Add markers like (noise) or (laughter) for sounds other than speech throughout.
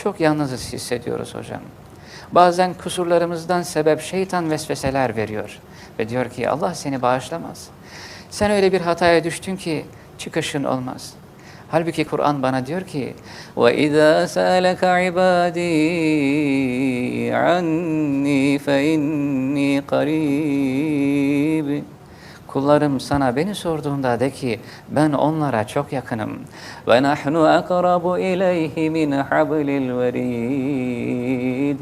çok yalnızız hissediyoruz hocam. Bazen kusurlarımızdan sebep şeytan vesveseler veriyor. Ve diyor ki Allah seni bağışlamaz. Sen öyle bir hataya düştün ki çıkışın olmaz. Halbuki Kur'an bana diyor ki وَإِذَا سَأَلَكَ عِبَادِي عَنِّي فَإِنِّي قَرِيبٌ Kullarım sana beni sorduğunda de ki ben onlara çok yakınım. Ve nahnu akrabu ileyhi min hablil verid.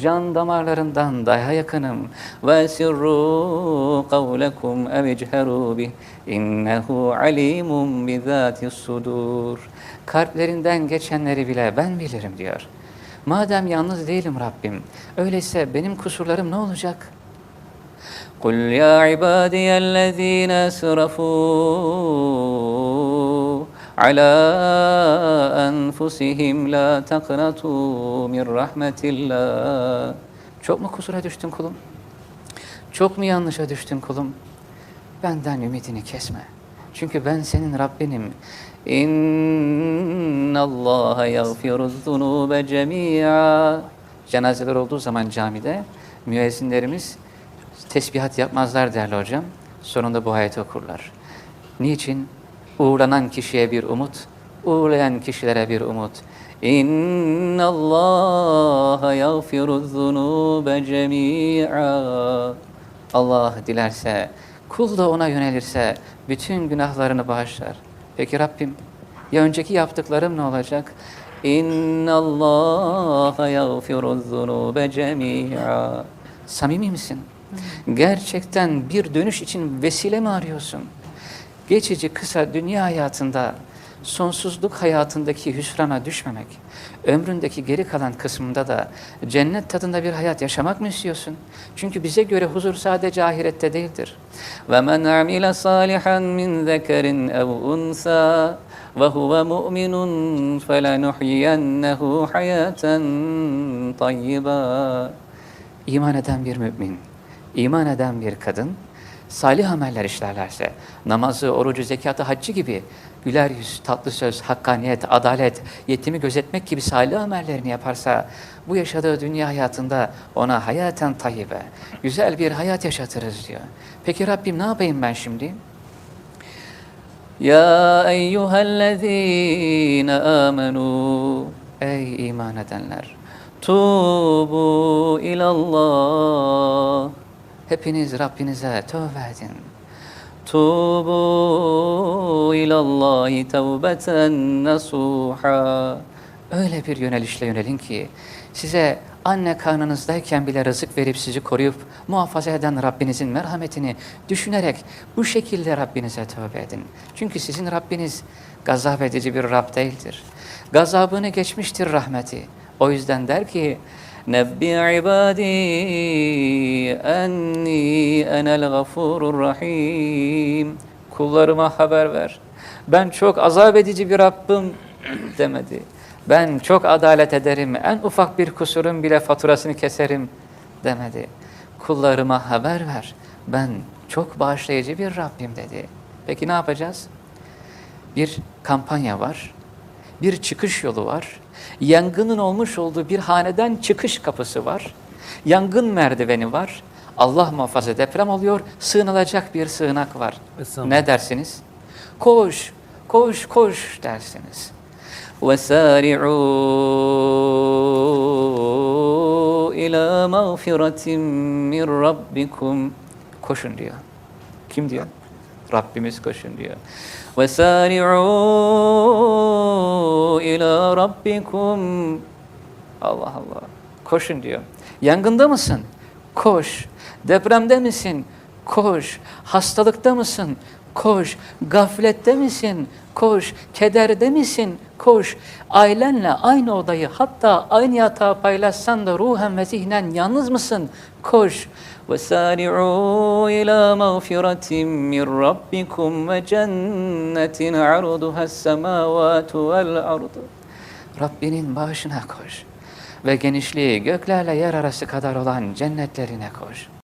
Can damarlarından daha yakınım. Ve sirru kavlekum ev icheru bih. İnnehu alimun bizatis sudur. Kalplerinden geçenleri bile ben bilirim diyor. Madem yalnız değilim Rabbim, öyleyse benim kusurlarım ne olacak?'' قل يا عبادي الذين اسرفوا على أنفسهم لا تقنطوا من رحمة الله Çok mu kusura düştün kulum? Çok mu yanlışa düştün kulum? Benden ümidini kesme. Çünkü ben senin Rabbinim. İnna Allah yaghfiru zunube cemi'a. Cenazeler olduğu zaman camide müezzinlerimiz tesbihat yapmazlar değerli hocam. Sonunda bu ayeti okurlar. Niçin? Uğurlanan kişiye bir umut, uğurlayan kişilere bir umut. İnna Allah yaghfiru zunube cemi'a. Allah dilerse, kul da ona yönelirse bütün günahlarını bağışlar. Peki Rabbim, ya önceki yaptıklarım ne olacak? İnna Allah yaghfiru zunube cemi'a. Samimi misin? Gerçekten bir dönüş için vesile mi arıyorsun? Geçici kısa dünya hayatında sonsuzluk hayatındaki hüsrana düşmemek, ömründeki geri kalan kısmında da cennet tadında bir hayat yaşamak mı istiyorsun? Çünkü bize göre huzur sadece ahirette değildir. Ve men amile salihan min zekerin ev unsa ve huve mu'minun felenuhyiyennehu. İman eden bir mümin, iman eden bir kadın, salih ameller işlerlerse, namazı, orucu, zekatı, haccı gibi güler yüz, tatlı söz, hakkaniyet, adalet, yetimi gözetmek gibi salih amellerini yaparsa, bu yaşadığı dünya hayatında ona hayaten tayyibe, güzel bir hayat yaşatırız diyor. Peki Rabbim ne yapayım ben şimdi? Ya eyyühellezine amenu Ey iman edenler! Tubu ilallah Hepiniz Rabbinize tövbe edin. Tubu ilallahi tevbeten nasuha. Öyle bir yönelişle yönelin ki size anne karnınızdayken bile rızık verip sizi koruyup muhafaza eden Rabbinizin merhametini düşünerek bu şekilde Rabbinize tövbe edin. Çünkü sizin Rabbiniz gazap edici bir Rab değildir. Gazabını geçmiştir rahmeti. O yüzden der ki Nebbi ibadi enni enel gafurur rahim. Kullarıma haber ver. Ben çok azap edici bir Rabbim (clears throat) demedi. Ben çok adalet ederim. En ufak bir kusurun bile faturasını keserim demedi. Kullarıma haber ver. Ben çok bağışlayıcı bir Rabbim dedi. Peki ne yapacağız? Bir kampanya var Bir çıkış yolu var. Yangının olmuş olduğu bir haneden çıkış kapısı var. Yangın merdiveni var. Allah muhafaza deprem oluyor. Sığınılacak bir sığınak var. Ne dersiniz? Koş, koş, koş dersiniz. وَسَارِعُوا إِلَى مَغْفِرَةٍ مِّنْ رَبِّكُمْ Koşun diyor. Kim diyor? Rabbimiz koşun diyor. Ve sari'u ila rabbikum. Allah Allah. Koşun diyor. Yangında mısın? Koş. Depremde misin? Koş. Hastalıkta mısın? Koş. Gaflette misin? Koş. Kederde misin? Koş. Ailenle aynı odayı hatta aynı yatağı paylaşsan da ruhen ve zihnen yalnız mısın? Koş. وَسَارِعُوا إِلَى مَغْفِرَةٍ مِّنْ رَبِّكُمْ وَجَنَّةٍ عَرُضُهَا السَّمَاوَاتُ وَالْأَرْضُ Rabbinin bağışına koş ve genişliği göklerle yer arası kadar olan cennetlerine koş.